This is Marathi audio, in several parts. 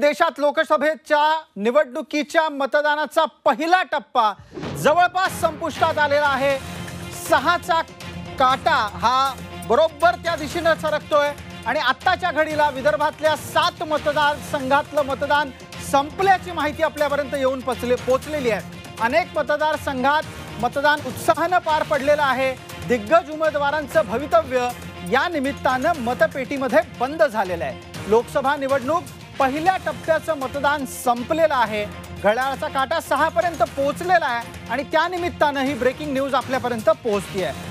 देशात लोकसभेच्या निवडणुकीच्या मतदानाचा पहिला टप्पा जवळपास संपुष्टात आलेला आहे. सहाचा काटा हा बरोबर त्या दिशेनं सरकतोय आणि आत्ताच्या घडीला विदर्भातल्या सात मतदारसंघातलं मतदान संपल्याची माहिती आपल्यापर्यंत येऊन पोचले पोचलेली आहे. अनेक मतदारसंघात मतदान उत्साहानं पार पडलेलं आहे. दिग्गज उमेदवारांचं भवितव्य या निमित्तानं मतपेटीमध्ये बंद झालेलं आहे. लोकसभा निवडणूक पहिल्या टप्प्याचं मतदान संपलेलं आहे. घड्याळाचा काटा सहापर्यंत पोहोचलेला आहे आणि त्यानिमित्तानं ही ब्रेकिंग न्यूज आपल्यापर्यंत पोहोचली आहे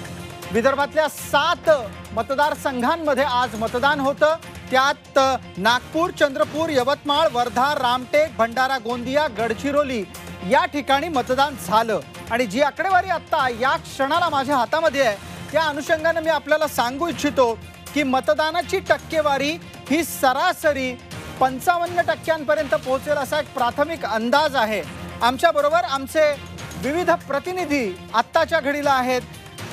विदर्भातल्या सात मतदारसंघांमध्ये आज मतदान होतं. त्यात नागपूर चंद्रपूर यवतमाळ वर्धा रामटेक भंडारा गोंदिया गडचिरोली या ठिकाणी मतदान झालं. आणि जी आकडेवारी आत्ता या क्षणाला माझ्या हातामध्ये आहे त्या अनुषंगानं मी आपल्याला सांगू इच्छितो की मतदानाची टक्केवारी ही सरासरी पंचावन्न टक्क्यांपर्यंत पोहोचेल असा एक प्राथमिक अंदाज आहे. आमच्याबरोबर आमचे विविध प्रतिनिधी आत्ताच्या घडीला आहेत.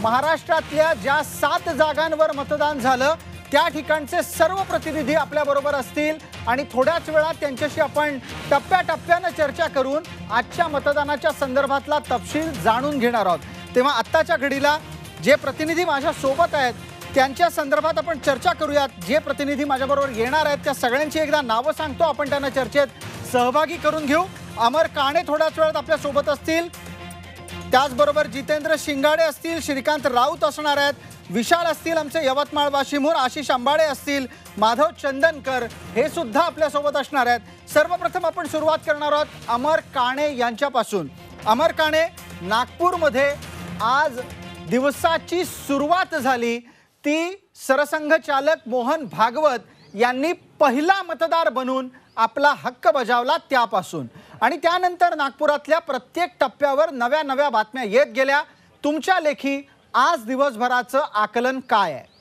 महाराष्ट्रातल्या ज्या सात जागांवर मतदान झालं त्या ठिकाणचे सर्व प्रतिनिधी आपल्याबरोबर असतील आणि थोड्याच वेळात त्यांच्याशी आपण टप्प्याटप्प्यानं चर्चा करून आजच्या मतदानाच्या संदर्भातला तपशील जाणून घेणार आहोत. तेव्हा आत्ताच्या घडीला जे प्रतिनिधी माझ्या सोबत आहेत त्यांच्या संदर्भात आपण चर्चा करूयात. जे प्रतिनिधी माझ्याबरोबर येणार आहेत त्या सगळ्यांची एकदा नावं सांगतो. आपण त्यांना चर्चेत सहभागी करून घेऊ. अमर काणे थोड्याच वेळात आपल्यासोबत असतील. त्याचबरोबर जितेंद्र शिंगाडे असतील श्रीकांत राऊत असणार आहेत. विशाल असतील आमचे यवतमाळ वाशिमूर आशिष आंबाडे असतील माधव चंदनकर हे सुद्धा आपल्यासोबत असणार आहेत. सर्वप्रथम आपण सुरुवात करणार आहोत अमर काणे यांच्यापासून. अमर काणे नागपूरमध्ये आज दिवसाची सुरुवात झाली. ती सरसंघचालक मोहन भागवत यांनी पहिला मतदार बनून आपला हक्क बजावला त्यापासून. आणि त्यानंतर नागपुरातल्या प्रत्येक टप्प्यावर नव्या नव्या बातम्या येत गेल्या. तुमच्या लेखी आज दिवसभराचं आकलन काय आहे?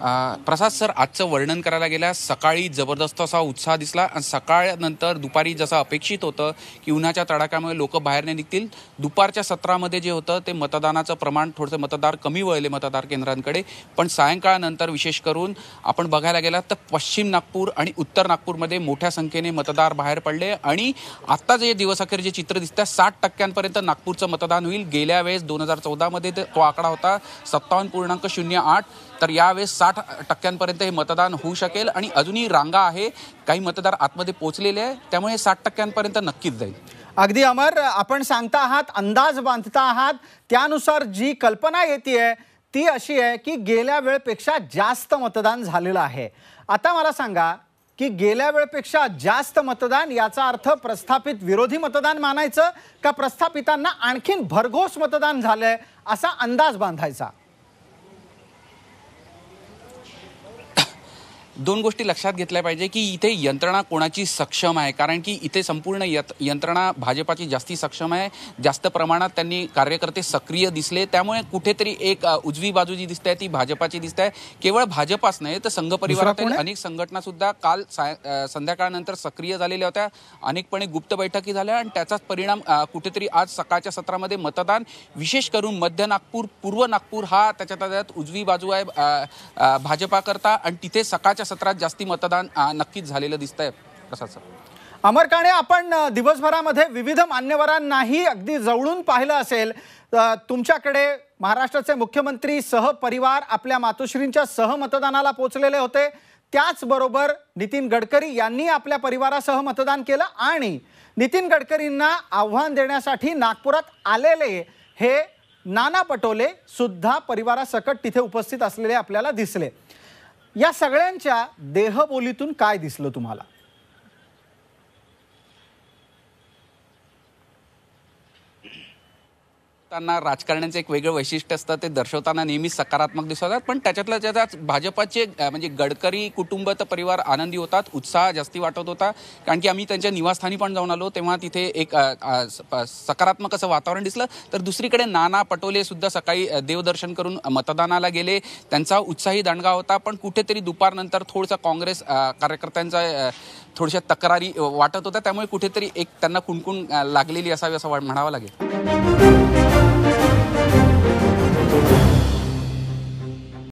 प्रसाद सर आजचं वर्णन करायला गेल्या सकाळी जबरदस्त असा उत्साह दिसला आणि सकाळनंतर दुपारी जसं अपेक्षित होतं की उन्हाच्या तडाख्यामुळे लोक बाहेर नाही निघतील दुपारच्या सत्रामध्ये जे होतं ते मतदानाचं प्रमाण थोडंसं मतदार कमी वळले मतदार केंद्रांकडे. पण सायंकाळनंतर विशेष करून आपण बघायला गेलात तर पश्चिम नागपूर आणि उत्तर नागपूरमध्ये मोठ्या संख्येने मतदार बाहेर पडले आणि आत्ता जे दिवसाखेर जे चित्र दिसतं साठ टक्क्यांपर्यंत नागपूरचं मतदान होईल. गेल्या वेळेस दोन हजार चौदामध्ये तो आकडा होता सत्तावन्न पूर्णांक शून्य आठ. तर यावेळेस साठ टक्क्यांपर्यंत हे मतदान होऊ शकेल आणि अजूनही रांगा आहे काही मतदार आतमध्ये पोहोचलेले आहे त्यामुळे साठ टक्क्यांपर्यंत नक्कीच जाईल. अगदी अमर आपण सांगता आहात अंदाज बांधता आहात त्यानुसार जी कल्पना येते ती अशी आहे की गेल्या वेळेपेक्षा जास्त मतदान झालेलं आहे. आता मला सांगा की गेल्या वेळेपेक्षा जास्त मतदान याचा अर्थ प्रस्थापित विरोधी मतदान मानायचं का प्रस्थापितांना आणखीन भरघोस मतदान झालंय असा अंदाज बांधायचा? दोन गोष्टी लक्षात घेतल्या पाहिजे की इथे यंत्रणा कोणाची सक्षम आहे? कारण की इथे संपूर्ण यत यंत्रणा भाजपाची जास्ती सक्षम आहे. जास्त प्रमाणात त्यांनी कार्यकर्ते सक्रिय दिसले. त्यामुळे कुठेतरी एक उजवी बाजू जी दिसते ती भाजपाची दिसते. आहे केवळ भाजपाच नाही तर संघ परिवारातील? अनेक संघटना सुद्धा काल संध्याकाळनंतर सक्रिय झालेल्या होत्या. अनेकपणे गुप्त बैठकी झाल्या आणि त्याचाच परिणाम कुठेतरी आज सकाळच्या सत्रामध्ये मतदान विशेष करून मध्य नागपूर पूर्व नागपूर हा त्याच्यात त्याच्यात उजवी बाजू आहे भाजपाकरता. आणि तिथे सकाळच्या सत्रात जास्ती मतदान नक्कीच झालेलं दिसतंय प्रसाद सर अमर काणे आपण दिवसभरामध्ये विविध मान्यवरांनाही अगदी जवळून पाहिलं असेल. तुमच्याकडे महाराष्ट्राचे मुख्यमंत्री सहपरिवार आपल्या मातोश्रींच्या सहमतदानाला पोचलेले होते. त्याचबरोबर नितीन गडकरी यांनी आपल्या परिवारासह मतदान केलं आणि नितीन गडकरींना आव्हान देण्यासाठी नागपुरात आलेले हे नाना पटोले सुद्धा परिवारासकट तिथे उपस्थित असलेले आपल्याला दिसले. या सगळ्यांच्या देहबोलीतून काय दिसलं तुम्हाला? त्यांना राजकारण्यांचं एक वेगळं वैशिष्ट्य असतं ते दर्शवताना नेहमीच सकारात्मक दिसतात पण त्याच्यातल्या त्याच्यात भाजपाचे म्हणजे गडकरी कुटुंब तर परिवार आनंदी होतात उत्साह जास्ती वाटत होता. कारण की आम्ही त्यांच्या निवासस्थानी पण जाऊन आलो तेव्हा तिथे एक सकारात्मक असं वातावरण दिसलं. तर दुसरीकडे नाना पटोले सुद्धा सकाळी देवदर्शन करून मतदानाला गेले. त्यांचा उत्साही दणगा होता पण कुठेतरी दुपारनंतर थोडसा काँग्रेस कार्यकर्त्यांचा थोडशा थोड्याशा तक्रारी वाटत होत्या. त्यामुळे कुठेतरी एक त्यांना कुणकुण लागलेली असावी असं म्हणावं लागेल.